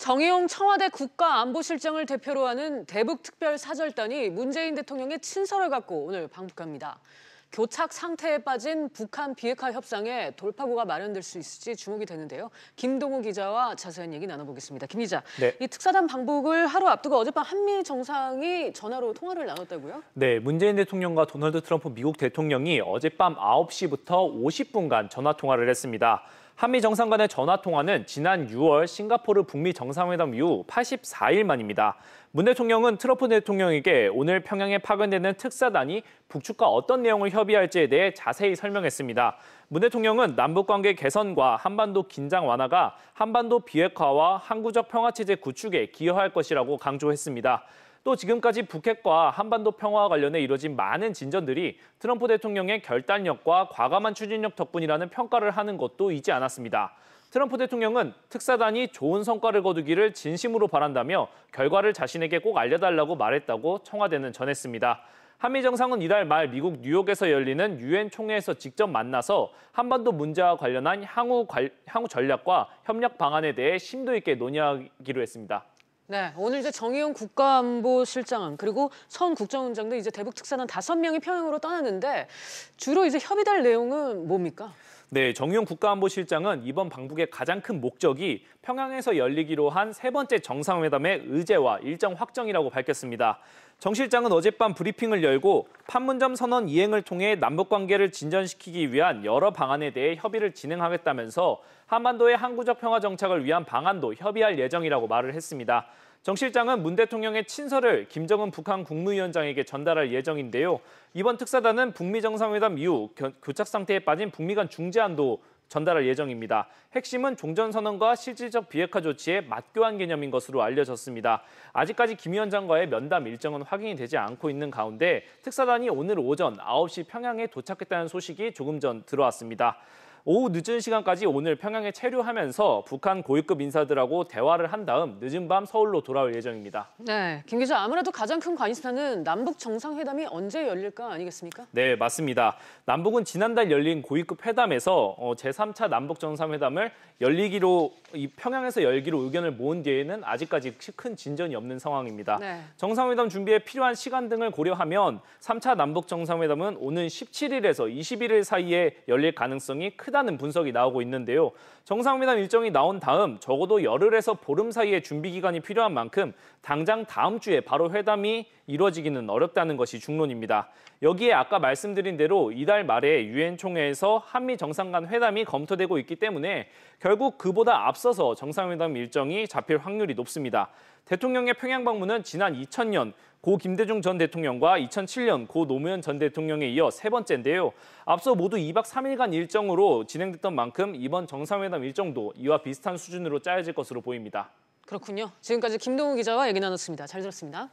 정의용 청와대 국가안보실장을 대표로 하는 대북특별사절단이 문재인 대통령의 친서를 갖고 오늘 방북합니다. 교착 상태에 빠진 북한 비핵화 협상에 돌파구가 마련될 수 있을지 주목이 되는데요. 김동우 기자와 자세한 얘기 나눠보겠습니다. 김 기자, 네. 이 특사단 방북을 하루 앞두고 어젯밤 한미 정상이 전화로 통화를 나눴다고요? 네, 문재인 대통령과 도널드 트럼프 미국 대통령이 어젯밤 9시부터 50분간 전화 통화를 했습니다. 한미 정상 간의 전화 통화는 지난 6월 싱가포르 북미 정상회담 이후 84일 만입니다. 문 대통령은 트럼프 대통령에게 오늘 평양에 파견되는 특사단이 북측과 어떤 내용을 협의할지에 대해 자세히 설명했습니다. 문 대통령은 남북 관계 개선과 한반도 긴장 완화가 한반도 비핵화와 항구적 평화체제 구축에 기여할 것이라고 강조했습니다. 또 지금까지 북핵과 한반도 평화와 관련해 이뤄진 많은 진전들이 트럼프 대통령의 결단력과 과감한 추진력 덕분이라는 평가를 하는 것도 잊지 않았습니다. 트럼프 대통령은 특사단이 좋은 성과를 거두기를 진심으로 바란다며 결과를 자신에게 꼭 알려달라고 말했다고 청와대는 전했습니다. 한미 정상은 이달 말 미국 뉴욕에서 열리는 유엔 총회에서 직접 만나서 한반도 문제와 관련한 향후, 관, 향후 전략과 협력 방안에 대해 심도 있게 논의하기로 했습니다. 네, 오늘 이제 정의용 국가안보실장 그리고 선 국정원장도 이제 대북 특사단 다섯 명이 평양으로 떠났는데 주로 이제 협의될 내용은 뭡니까? 네, 정의용 국가안보실장은 이번 방북의 가장 큰 목적이 평양에서 열리기로 한 세 번째 정상회담의 의제와 일정 확정이라고 밝혔습니다. 정 실장은 어젯밤 브리핑을 열고 판문점 선언 이행을 통해 남북 관계를 진전시키기 위한 여러 방안에 대해 협의를 진행하겠다면서 한반도의 항구적 평화 정착을 위한 방안도 협의할 예정이라고 말을 했습니다. 정 실장은 문 대통령의 친서를 김정은 북한 국무위원장에게 전달할 예정인데요. 이번 특사단은 북미 정상회담 이후 교착 상태에 빠진 북미 간 중재안도 전달할 예정입니다. 핵심은 종전선언과 실질적 비핵화 조치의 맞교환 개념인 것으로 알려졌습니다. 아직까지 김 위원장과의 면담 일정은 확인이 되지 않고 있는 가운데 특사단이 오늘 오전 9시 평양에 도착했다는 소식이 조금 전 들어왔습니다. 오후 늦은 시간까지 오늘 평양에 체류하면서 북한 고위급 인사들하고 대화를 한 다음 늦은 밤 서울로 돌아올 예정입니다. 네, 김 기자 아무래도 가장 큰 관심사는 남북 정상회담이 언제 열릴까 아니겠습니까? 네, 맞습니다. 남북은 지난달 열린 고위급 회담에서 어, 제3차 남북 정상회담을 열리기로 이 평양에서 열기로 의견을 모은 뒤에는 아직까지 큰 진전이 없는 상황입니다. 네. 정상회담 준비에 필요한 시간 등을 고려하면 3차 남북 정상회담은 오는 17일에서 21일 사이에 열릴 가능성이 큰 크다는 분석이 나오고 있는데요. 정상회담 일정이 나온 다음 적어도 열흘에서 보름 사이에 준비 기간이 필요한 만큼 당장 다음 주에 바로 회담이 이루어지기는 어렵다는 것이 중론입니다. 여기에 아까 말씀드린 대로 이달 말에 유엔 총회에서 한미 정상 간 회담이 검토되고 있기 때문에 결국 그보다 앞서서 정상회담 일정이 잡힐 확률이 높습니다. 대통령의 평양 방문은 지난 2000년 고 김대중 전 대통령과 2007년 고 노무현 전 대통령에 이어 세 번째인데요. 앞서 모두 2박 3일간 일정으로 진행됐던 만큼 이번 정상회담 일정도 이와 비슷한 수준으로 짜여질 것으로 보입니다. 그렇군요. 지금까지 김동우 기자와 얘기 나눴습니다. 잘 들었습니다.